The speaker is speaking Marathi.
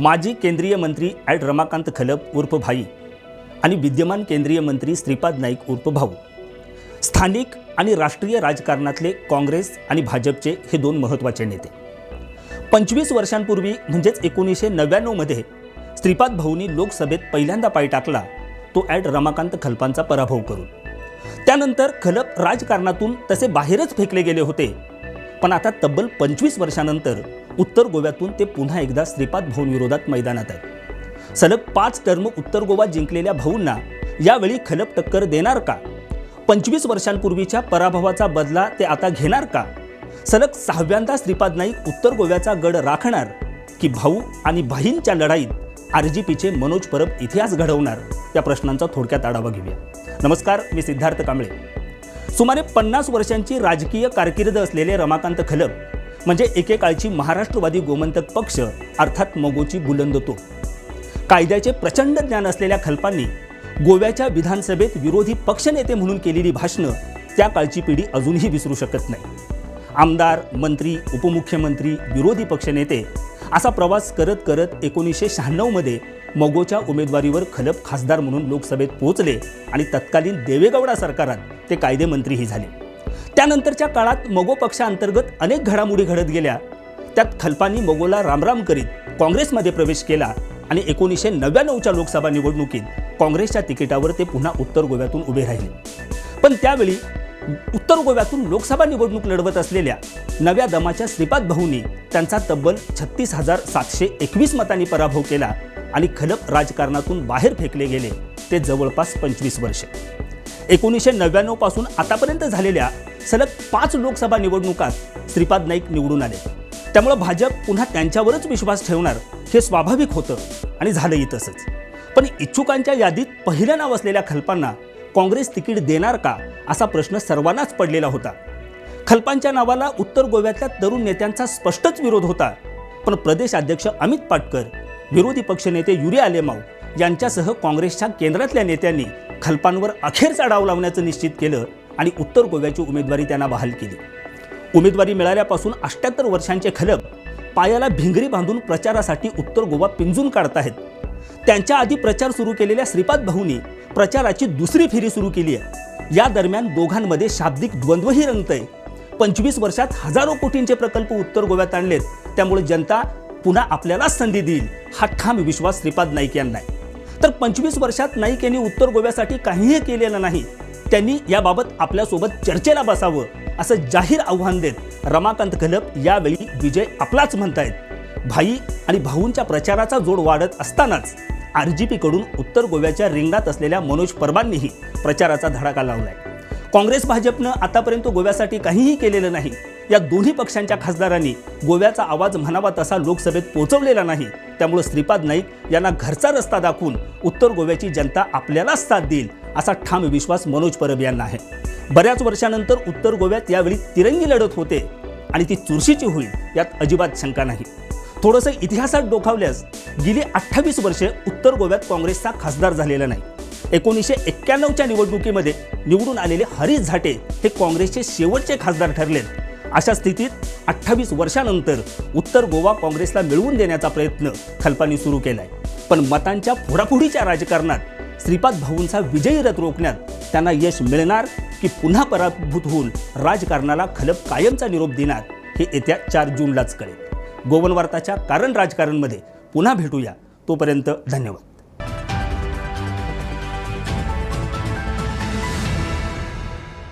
माजी केंद्रीय मंत्री ॲड रमाकांत खलप उर्फ भाई आणि विद्यमान केंद्रीय मंत्री श्रीपाद नाईक उर्फ भाऊ. स्थानिक आणि राष्ट्रीय राजकारणातले काँग्रेस आणि भाजपचे हे दोन महत्त्वाचे नेते. पंचवीस वर्षांपूर्वी म्हणजेच एकोणीसशे नव्याण्णवमध्ये श्रीपाद भाऊंनी लोकसभेत पहिल्यांदा पाय टाकला तो ॲड रमाकांत खलपांचा पराभव करून. त्यानंतर खलप राजकारणातून तसे बाहेरच फेकले गेले होते. पण आता तब्बल पंचवीस वर्षानंतर उत्तर गोव्यातून ते पुन्हा एकदा श्रीपाद भाऊंविरोधात मैदानात आहेत. सलग पाच टर्म उत्तर गोवा जिंकलेल्या भाऊंना यावेळी खलप टक्कर देणार का? पंचवीस वर्षांपूर्वीच्या पराभवाचा बदला ते आता घेणार का? सलग सहाव्यांदा श्रीपाद नाईक उत्तर गोव्याचा गड राखणार की भाऊ आणि भाईंच्या लढाईत आर जी पीचे मनोज परब इतिहास घडवणार? या प्रश्नांचा थोडक्यात आढावा घेऊया. नमस्कार मी सिद्धार्थ कांबळे. सुमारे पन्नास वर्षांची राजकीय कारकीर्द असलेले रमाकांत खलप म्हणजे एकेकाळची महाराष्ट्रवादी गोमंतक पक्ष अर्थात मगोची बुलंद तो कायद्याचे प्रचंड ज्ञान असलेल्या खल्पांनी गोव्याच्या विधानसभेत विरोधी पक्षनेते म्हणून केलेली भाषणं त्या काळची पिढी अजूनही विसरू शकत नाही. आमदार मंत्री उपमुख्यमंत्री विरोधी पक्षनेते असा प्रवास करत करत एकोणीसशे शहाण्णवमध्ये मगोच्या उमेदवारीवर खलप खासदार म्हणून लोकसभेत पोहोचले आणि तत्कालीन देवेगौडा सरकारात ते कायदेमंत्रीही झाले. त्यानंतरच्या काळात मगो पक्षांतर्गत अनेक घडामोडी घडत गेल्या. त्यात खलपांनी मगोला रामराम करीत काँग्रेसमध्ये प्रवेश केला आणि एकोणीसशे नव्याण्णवच्या लोकसभा निवडणुकीत काँग्रेसच्या तिकिटावर ते पुन्हा उत्तर गोव्यातून उभे राहिले. पण त्यावेळी उत्तर गोव्यातून लोकसभा निवडणूक लढवत असलेल्या नव्या दमाच्या श्रीपाद भाऊंनी त्यांचा तब्बल छत्तीस हजार सातशे एकवीस मतांनी पराभव केला आणि खलप राजकारणातून बाहेर फेकले गेले. ते जवळपास पंचवीस वर्षे. एकोणीसशे नव्याण्णवपासून आतापर्यंत झालेल्या सलग पाच लोकसभा निवडणुकात श्रीपाद नाईक निवडून आले. त्यामुळं भाजप पुन्हा त्यांच्यावरच विश्वास ठेवणार हे स्वाभाविक होतं आणि झालंही तसंच. पण इच्छुकांच्या यादीत पहिलं नाव असलेल्या खलपांना काँग्रेस तिकीट देणार का असा प्रश्न सर्वांनाच पडलेला होता. खल्पांच्या नावाला उत्तर गोव्यातल्या तरुण नेत्यांचा स्पष्टच विरोध होता. पण प्रदेश अध्यक्ष अमित पाटकर विरोधी पक्षनेते युरिया आलेमाव यांच्यासह काँग्रेसच्या केंद्रातल्या नेत्यांनी खलपांवर अखेरचा डाव लावण्याचं निश्चित केलं आणि उत्तर गोव्याची उमेदवारी त्यांना बहाल केली. उमेदवारी मिळाल्यापासून अष्ट्याहत्तर वर्षांचे खलप पायाला भिंगरी बांधून प्रचारासाठी उत्तर गोवा पिंजून काढत आहेत त्यांच्या आधी प्रचार सुरू केलेल्या श्रीपाद भाऊंनी प्रचाराची दुसरी फेरी सुरू केली आहे. या दरम्यान दोघांमध्ये शाब्दिक द्वंद्वही रंगतंय. पंचवीस वर्षात हजारो कोटींचे प्रकल्प उत्तर गोव्यात आणलेत. त्यामुळे जनता पुन्हा आपल्यालाच संधी देईल हा ठाम विश्वास श्रीपाद नाईक यांना आहे. तर पंचवीस वर्षात नाईक यांनी उत्तर गोव्यासाठी काहीही केलेलं नाही. त्यांनी याबाबत आपल्यासोबत चर्चेला बसावं असं जाहीर आव्हान देत रमाकांत खलप यावेळी विजय आपलाच म्हणतायत. भाई आणि भाऊंच्या प्रचाराचा जोड वाढत असतानाच आर जी पीकडून उत्तर गोव्याच्या रिंगणात असलेल्या मनोज परबांनीही प्रचाराचा धडाका लावलाय. काँग्रेस भाजपनं आतापर्यंत गोव्यासाठी काहीही केलेलं नाही. या दोन्ही पक्षांच्या खासदारांनी गोव्याचा आवाज म्हणावा तसा लोकसभेत पोहोचवलेला नाही. त्यामुळे श्रीपाद नाईक यांना घरचा रस्ता दाखवून उत्तर गोव्याची जनता आपल्यालाच साथ देईल असा ठाम विश्वास मनोज परब यांना आहे. बऱ्याच वर्षानंतर उत्तर गोव्यात यावेळी तिरंगी लढत होते आणि ती चुरशीची होईल यात अजिबात शंका नाही. थोडंसं इतिहासात डोकावल्यास गेली अठ्ठावीस वर्षे उत्तर गोव्यात काँग्रेसचा खासदार झालेला नाही. एकोणीसशे एक्क्याण्णवच्या निवडणुकीमध्ये निवडून आलेले हरीश झाटे हे काँग्रेसचे शेवटचे खासदार ठरलेत. अशा स्थितीत अठ्ठावीस वर्षानंतर उत्तर गोवा काँग्रेसला मिळवून देण्याचा प्रयत्न खल्पांनी सुरू केला आहे पण मतांच्या फोडाफोडीच्या राजकारणात श्रीपाद भाऊंचा विजयी रथ रोखण्यात त्यांना यश मिळणार की पुन्हा पराभूत होऊन राजकारणाला खलप कायमचा निरोप देणार हे येत्या चार जूनलाच कळेल. गोवन वार्ताच्या कारण राजकारणमध्ये पुन्हा भेटूया. तोपर्यंत धन्यवाद.